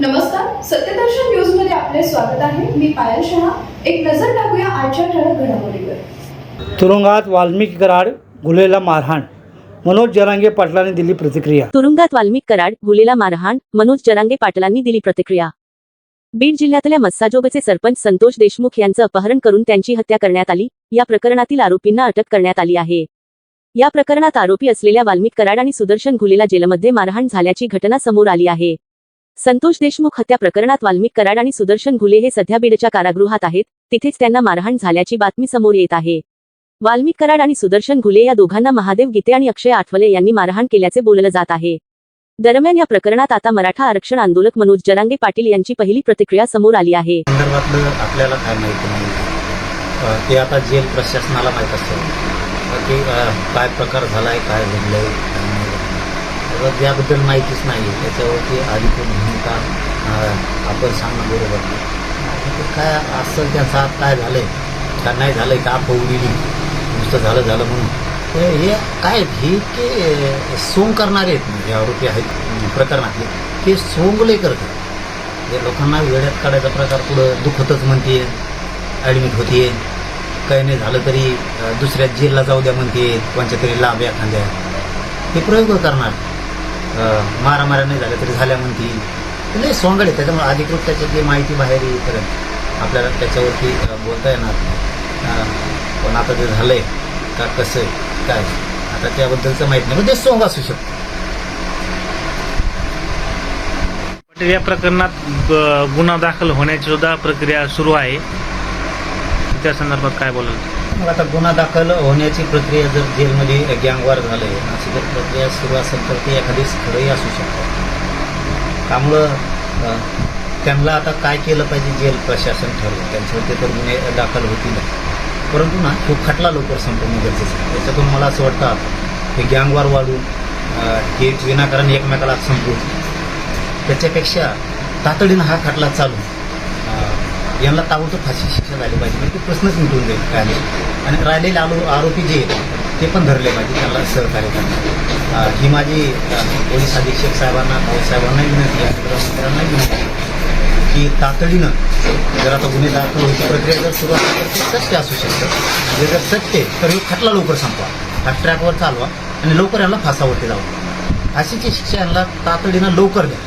नमस्कार सत्यदर्शन न्यूजमध्ये आपले स्वागत आहे. मी पायल शहा. एक नजर टाकूया आजच्या ठळक घडामोडीवर. तुरुंगात वाल्मिकी कराड गुन्हेला मारहाण. मनोज जरांगे पाटलांनी दिली प्रतिक्रिया. तुरुंगात वाल्मिक कराड गुलेला मारहाण. मनोज जरांगे पाटलांनी दिली प्रतिक्रिया. बीड जिल्ह्यातल्या मस्साजोगचे सरपंच संतोष देशमुख यांचं अपहरण करून त्यांची हत्या करण्यात आली. या प्रकरणातील आरोपींना अटक करण्यात आली आहे. या प्रकरणात आरोपी असलेल्या वाल्मिक कराड आणि सुदर्शन घुलेला जेलमध्ये मारहाण झाल्याची घटना समोर आली आहे. संतोष देशमुख हत्या प्रकरणात वाल्मिक कराड आणि सुदर्शन घुले हे सध्या बीडच्या कारागृहात आहेत. तिथेच त्यांना मारहाण झाल्याची बातमी समोर येत आहे. वाल्मिक कराड आणि सुदर्शन घुले या दोघांना महादेव गीते आणि अक्षय आठवले यांनी मारहाण केल्याचे बोललं जात आहे. दरम्यान या प्रकरणात आता मराठा आरक्षण आंदोलक मनोज जरांगे पाटील यांची पहिली प्रतिक्रिया समोर आली आहे. आपल्याला काय माहिती नाही. ते आता जेल प्रशासनाला माहीत असेल की काय प्रकार झालाय काय घडलंय याबद्दल नाही माहितीच नाही. आहे त्याच्यावरती अधिकृत भूमिका आपण सांगणं बरोबर नाही. काय असं त्या आत काय झालं आहे का नाही झालं आहे का पवलेली नुसतं झालं झालं म्हणून? तर हे काय हे ते सोंग करणारे आहेत. जे आरोपी आहेत प्रकरणातले. ते सोंगले करतात. हे लोकांना वेड्यात काढायचा प्रकार पुढं दुखतच म्हणते ॲडमिट होते. काही नाही झालं तरी दुसऱ्या जेलला जाऊ द्या म्हणते कोणत्या तरी लाभ एखाद्या. हे प्रयोग करणार. मारामाऱ्या नाही झाल्या तरी झाल्या म्हणतील लय सोंगड आहे त्याच्यामुळे अधिकृत त्याची जी माहिती बाहेर येईपर्यंत आपल्याला त्याच्यावरती बोलता येणार नाही. पण आता ते झालं आहे का कसं आहे काय? आता त्याबद्दलचं माहीत नाही. पण ते सोंग असू शकतं. या प्रकरणात गुन्हा दाखल होण्याची सुद्धा प्रक्रिया सुरू आहे. त्या संदर्भात काय बोलाल? मग आता गुन्हा दाखल होण्याची प्रक्रिया जर जेलमध्ये गँगवार झालं आहे अशी जर प्रक्रिया सुरू असेल तर ते एखादी स्थळही असू शकतात त्यामुळं त्यांना आता काय केलं पाहिजे जेल प्रशासन ठरवलं त्यांच्यावरती तर गुन्हे दाखल होतील. परंतु ना तो खटला लवकर संपवणं गरजेचं आहे. त्याच्यातून मला असं वाटतं हे गँगवार वाढून अ, हे विनाकारण एकमेकाला संपवून त्याच्यापेक्षा तातडीनं हा खटला चालू. यांना ताबडतोब फाशी शिक्षा झाली पाहिजे. म्हणजे ते प्रश्नच मिटून जाईल काय नाही आणि राहिलेले आलो आरोपी जे आहेत ते पण धरले पाहिजे त्यांना सहकार्य करणार ही माझी पोलीस अधीक्षक साहेबांना भाऊसाहेबांना विनंती आहे गृहमंत्र्यांना विनंती की तातडीनं जर आता गुन्हे दाखल होती प्रक्रिया जर सुरू असेल तर ते सत्य असू शकतं. म्हणजे जर सत्य आहे, तर हे खटला लवकर संपवा. फास्ट ट्रॅकवर चालवा आणि लवकर यांना फासावरती जावं फाशीची शिक्षा यांना तातडीनं लवकर द्या.